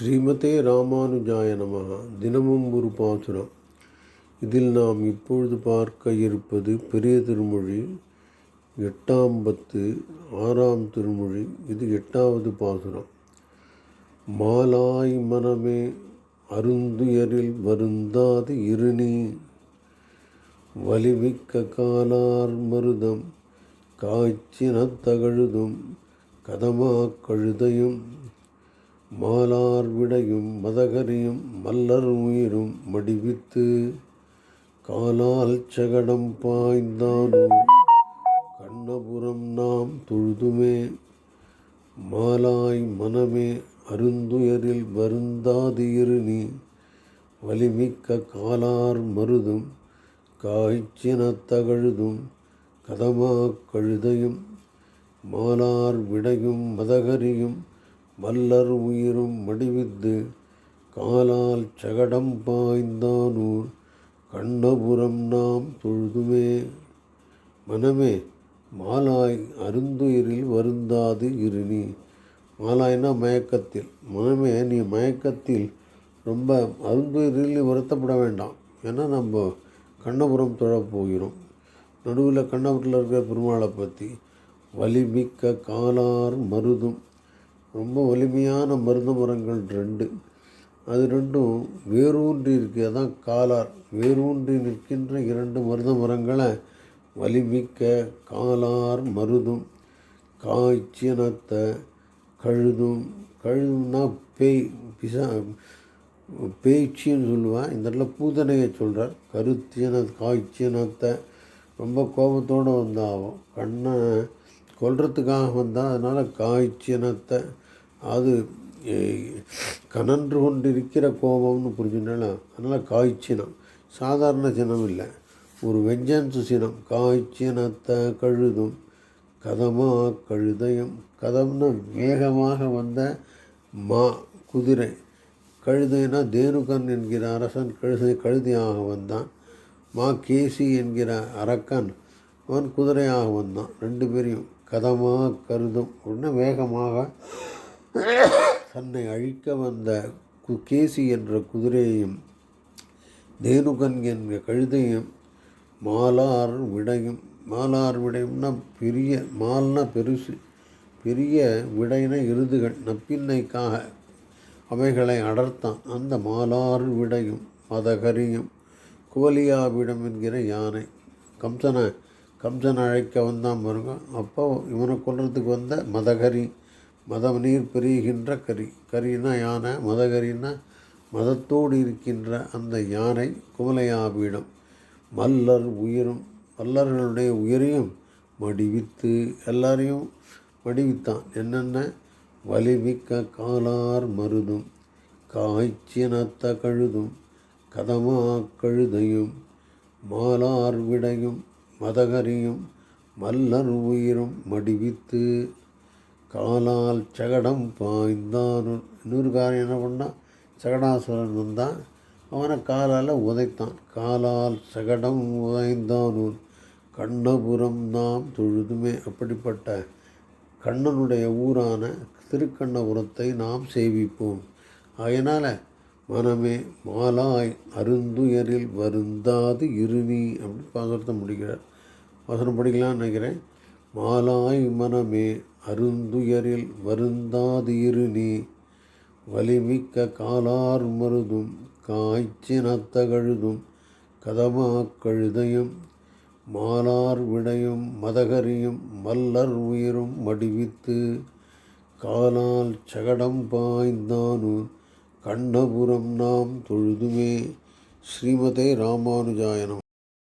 ஸ்ரீமதே ராமானுஜாய நமகா தினமும் ஒரு பாசுரம். இதில் நாம் இப்பொழுது பார்க்க இருப்பது பெரிய திருமொழி எட்டாம் பத்து ஆறாம் திருமொழி. இது எட்டாவது பாசுரம். மாலாய் மனமே அருந்துயரில் வருந்தாது இருநீ. வலிமிக்க காலார் மருதம் காய்ச்சினத் தகழுதும் கதமாக கழுதையும் மாலார் விடையும் மதகரியும் மல்லர் உயிரும் மடிவித்து காலால் சகடம் பாய்ந்தானோ? கண்ணபுரம் நாம் தொழுதுமே. மாலாய் மனமே அருந்துயரில் வருந்தாது இரு நீ. வலிமிக்க காலார் மருதும் காய்ச்சினத் தகழுதும் கதமாக் கழுதையும். மாலார் விடையும் மதகரியும் வல்லர் உயிரும் மடிவித்து காலால் சகடம் பாய்ந்தானூர் கண்ணபுரம் நாம் தொழுதுமே. மனமே மாலாய் அருந்துயிரில் வருந்தாது இருநீ. மாலாய்னா மயக்கத்தில். மனமே நீ மயக்கத்தில் ரொம்ப அருந்துயிரில் வருத்தப்பட வேண்டாம். ஏன்னா நம்ம கண்ணபுரம் தொழப் போகிறோம். நடுவில் கண்ணபுரத்தில் இருக்கிற பெருமாளை பற்றி வலிமிக்க காலார் மருதும். ரொம்ப வலிமையான மருந்து மரங்கள் ரெண்டு. அது ரெண்டும் வேரூன்றி இருக்கு அதான் காலார். வேரூன்றி நிற்கின்ற இரண்டு மருத மரங்களை வலிமிக்க காலார் மருதும். காய்ச்சினத்த கழுதும். கழுதும்னா பேய் பிசா பேய்ச்சின்னு சொல்லுவேன் இந்த இடத்துல பூதனையை சொல்கிறார் கருத்தியன காய்ச்சினத்தை ரொம்ப கோபத்தோடு வந்தாகும் கண்ணை கொல்றதுக்காக வந்தால் அதனால் காய்ச்சியனத்தை அது கனன்று கொண்டிருக்கிற கோபம்னு புரிஞ்சுட்டாலும் அதனால் காய்ச்சினம் சாதாரண சினம் இல்லை. ஒரு வெஞ்சன்ஸ் சினம். காய்ச்சினத்தை கழுதும். கதமா கழுதையும். கதம்னு வேகமாக வந்த மா குதிரை. கழுதைனா தேனுகன் என்கிற அரசன் கழுதை கழுதையாக வந்தான். மா கேசி என்கிற அரக்கன் அவன் குதிரையாக வந்தான். ரெண்டு பேரையும் கதமாக கருதும். உடனே வேகமாக தன்னை அழிக்க வந்த கு கேசி என்ற குதிரையையும் தேனுகன் என்ற கழுதையும் மாலார் விடையும் மாலார் விடையும்னா பெரிய மால்னா பெருசு பெரிய விடையின இருதுகள் நப்பின்னைக்காக அவைகளை அடர்த்தான். அந்த மாலார் விடையும் மதகரியும் குவலியாவிடம் என்கிற யானை கம்சனை கம்சன் அழைக்க வந்தான் பாருங்க. அப்போ இவனை கொள்றதுக்கு வந்த மதகரி மதம் நீர் பெருகின்ற கரி. கரினா யானை மதகரினா மதத்தோடு இருக்கின்ற அந்த யானை குமலையாவிடம் மல்லர் உயிரும் மல்லர்களுடைய உயிரையும் மடிவித்து எல்லாரையும் மடிவித்தான். என்னென்ன? வலிமிக்க காலார் மருதும் காய்ச்சினத்த கழுதும் கதமா கழுதையும் மாலார் விடையும் மதகரியும் மல்லர் உயிரும் மடிவித்து காலால் சகடம் பாய்ந்தான். இன்னொரு காரியம் என்ன பண்ணான் சகடாசுரன் வந்தான். அவனை காலால் உதைத்தான். காலால் சகடம் உதைந்தானூர் கண்ணபுரம் நாம் தொழுதுமே. அப்படிப்பட்ட கண்ணனுடைய ஊரான திருக்கண்ணபுரத்தை நாம் சேவிப்போம். அதனால் மனமே மாலாய் அருந்துயரில் வருந்தாது இருநீ அப்படின்னு பாசுரத்தை முடிக்கிறார். வசனம் படிக்கலாம்னு நினைக்கிறேன். மாலாய் மனமே அருந்துயரில் வருந்தாது இருநீ வலிமிக்க காலார் மருதும் காய்ச்சினத்தகழுதும் கதமா கழுதையும் மாலார் விடையும் மதகரியும் மல்லர் உயிரும் மடிவித்து காலால் சகடம் பாய்ந்தானு கண்ணபுரம் நாம் தொழுதுமே. ஸ்ரீமதே ராமானுஜாயனம்.